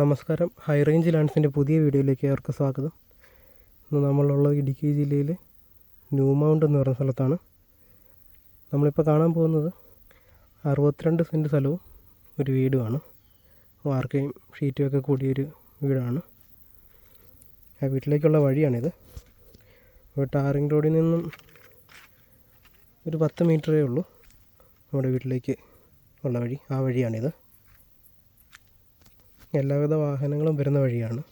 നമസ്കാരം. High range ലാൻഡ്സിന്റെ പുതിയ വീഡിയോയിലേക്ക് ഏവർക്ക് സ്വാഗതം. ഇന്ന് നമ്മളുള്ളത് ഇടുക്കി ജില്ലയിൽ ന്യൂ മൗണ്ട് എന്ന് പറയുന്ന സ്ഥലത്താണ് നമ്മളിപ്പോൾ കാണാൻ പോകുന്നത് അറുപത്തിരണ്ട് സെന്റ് സ്ഥലവും ഒരു വീടുമാണ്. വാർക്കയും ഷീറ്റും ഒക്കെ കൂടിയൊരു വീടാണ്. ആ വീട്ടിലേക്കുള്ള വഴിയാണിത്. ഇപ്പോൾ ടാറിങ് റോഡിൽ നിന്നും ഒരു പത്ത് മീറ്ററേ ഉള്ളൂ നമ്മുടെ വീട്ടിലേക്ക് ഉള്ള വഴി. ആ വഴിയാണിത്. എല്ലാവിധ വാഹനങ്ങളും വരുന്ന വഴിയാണ്.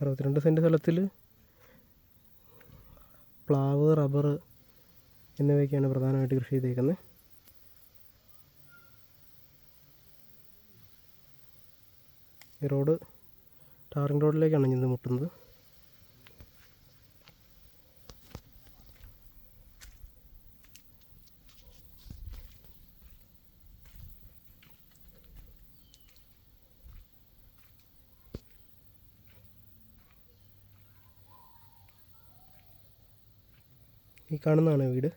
അറുപത്തിരണ്ട് സെന്റ് സ്ഥലത്തിൽ പ്ലാവ് റബ്ബർ എന്നിവയൊക്കെയാണ് പ്രധാനമായിട്ട് കൃഷി ചെയ്തേക്കുന്നത്. ഈ റോഡ് ടാറിങ് റോഡിലേക്കാണ് ഇന്ന് മുട്ടുന്നത്. ഈ കാണുന്നതാണ് വീട്.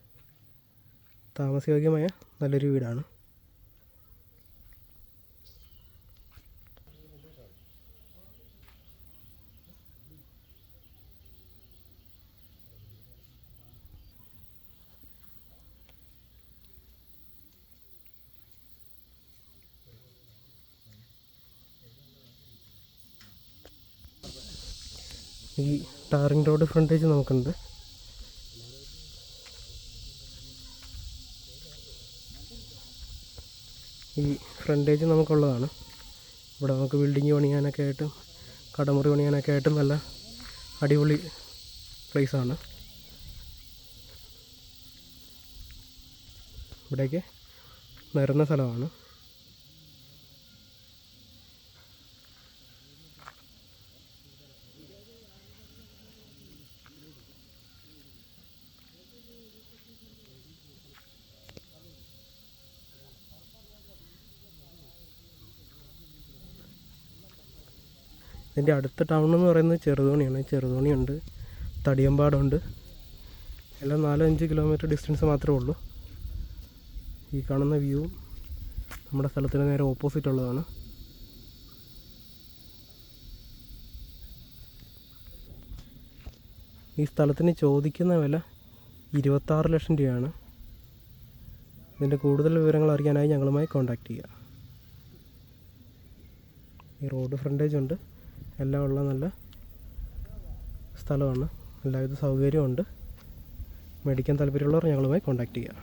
താമസയോഗ്യമായ നല്ലൊരു വീടാണ്. ഈ ടാറിങ് റോഡ് ഫ്രണ്ടേജ് നമുക്കുണ്ട്. ഈ ഫ്രണ്ടേജ് നമുക്കുള്ളതാണ്. ഇവിടെ നമുക്ക് ബിൽഡിങ് പണിയാനൊക്കെ ആയിട്ടും കടമുറി പണിയാനൊക്കെ ആയിട്ടും നല്ല അടിപൊളി പ്ലേസാണ് ഇവിടേക്ക് നിരന്ന സ്ഥലമാണ്. ഇതിന്റെ അടുത്ത ടൗൺ എന്ന് പറയുന്നത് ചെറുതോണിയാണ്. ചെറുതോണിയുണ്ട്. തടിയമ്പാടുണ്ട്. എല്ലാം നാലോ അഞ്ച് കിലോമീറ്റർ ഡിസ്റ്റൻസ് മാത്രമേ ഉള്ളൂ. ഈ കാണുന്ന വ്യൂ നമ്മുടെ സ്ഥലത്തിന് നേരെ ഓപ്പോസിറ്റ് ഉള്ളതാണ്. ഈ സ്ഥലത്തിന് ചോദിക്കുന്ന വില ഇരുപത്താറ് ലക്ഷം രൂപയാണ്. ഇതിന്റെ കൂടുതൽ വിവരങ്ങൾ അറിയാനായി ഞങ്ങളുമായി കോൺടാക്റ്റ് ചെയ്യുക. ഈ റോഡ് ഫ്രണ്ടേജ് ഉണ്ട്. എല്ലാം ഉള്ള നല്ല സ്ഥലമാണ്. എല്ലാവിധ സൗകര്യമുണ്ട് മേടിക്കാൻ താല്പര്യമുള്ളവർ ഞങ്ങളുമായി കോൺടാക്റ്റ് ചെയ്യുക